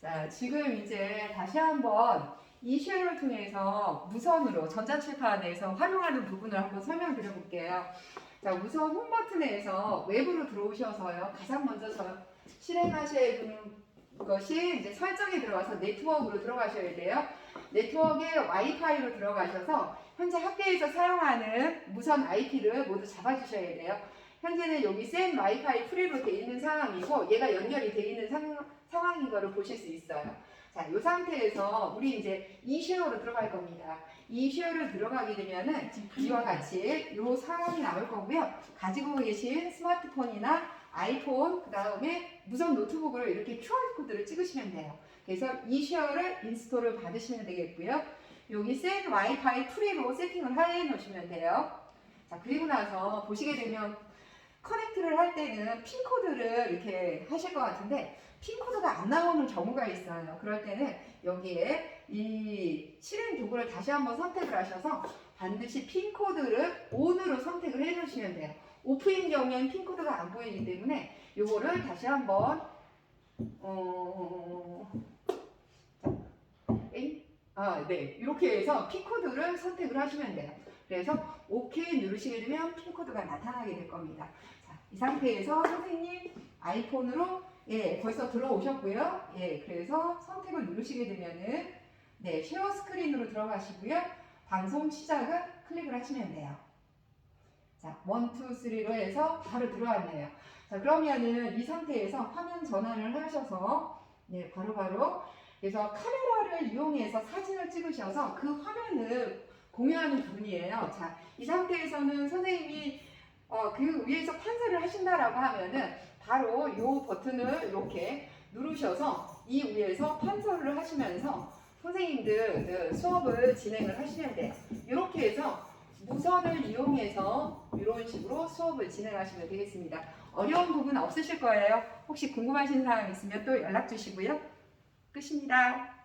자, 지금 이제 다시 한번 이 시험을 통해서 무선으로 전자칠판에서 활용하는 부분을 한번 설명드려 볼게요. 자, 우선 홈 버튼에서 외부로 들어오셔서요. 가장 먼저 저 실행하셔야 되는 것이 이제 설정에 들어가서 네트워크로 들어가셔야 돼요. 네트워크에 와이파이로 들어가셔서 현재 학교에서 사용하는 무선 IP를 모두 잡아주셔야 돼요. 현재는 여기 센 와이파이 프리로 돼 있는 상황이고 얘가 연결이 돼 있는 상, 상황 인 거를 보실 수 있어요. 자, 이 상태에서 우리 이제 이 쉐어로 들어갈 겁니다. 이 쉐어를 들어가게 되면은 이와 같이 이 상황이 나올 거고요. 가지고 계신 스마트폰이나 아이폰, 그 다음에 무선 노트북으로 이렇게 QR코드를 찍으시면 돼요. 그래서 이 쉐어를 인스톨을 받으시면 되겠고요. 여기 센 와이파이 프리로 세팅을 해 놓으시면 돼요. 자, 그리고 나서 보시게 되면 커넥트를 할 때는 핀 코드를 이렇게 하실 것 같은데 핀 코드가 안 나오는 경우가 있어요. 그럴 때는 여기에 이 실행 도구를 다시 한번 선택을 하셔서 반드시 핀 코드를 ON으로 선택을 해 놓으시면 돼요. 오프인 경우에는 핀 코드가 안 보이기 때문에 이거를 다시 한번 어? 아, 네. 이렇게 해서 핀 코드를 선택을 하시면 돼요. 그래서 OK 누르시게 되면 핀 코드가 나타나게 될 겁니다. 자, 이 상태에서 선생님 아이폰으로 예, 벌써 들어오셨고요. 예, 그래서 선택을 누르시게 되면은 네, 쉐어 스크린으로 들어가시고요. 방송 시작을 클릭을 하시면 돼요. 자, 1, 2, 3로 해서 바로 들어왔네요. 자, 그러면은 이 상태에서 화면 전환을 하셔서 네, 바로바로 그래서 카메라를 이용해서 사진을 찍으셔서 그 화면을 공유하는 부분이에요. 자, 이 상태에서는 선생님이 어, 그 위에서 판사를 하신다라고 하면은 바로 이 버튼을 이렇게 누르셔서 이 위에서 판서를 하시면서 선생님들 그 수업을 진행을 하시면 돼요. 이렇게 해서 무선을 이용해서 이런 식으로 수업을 진행하시면 되겠습니다. 어려운 부분 없으실 거예요. 혹시 궁금하신 사항 있으면 또 연락 주시고요. 끝입니다.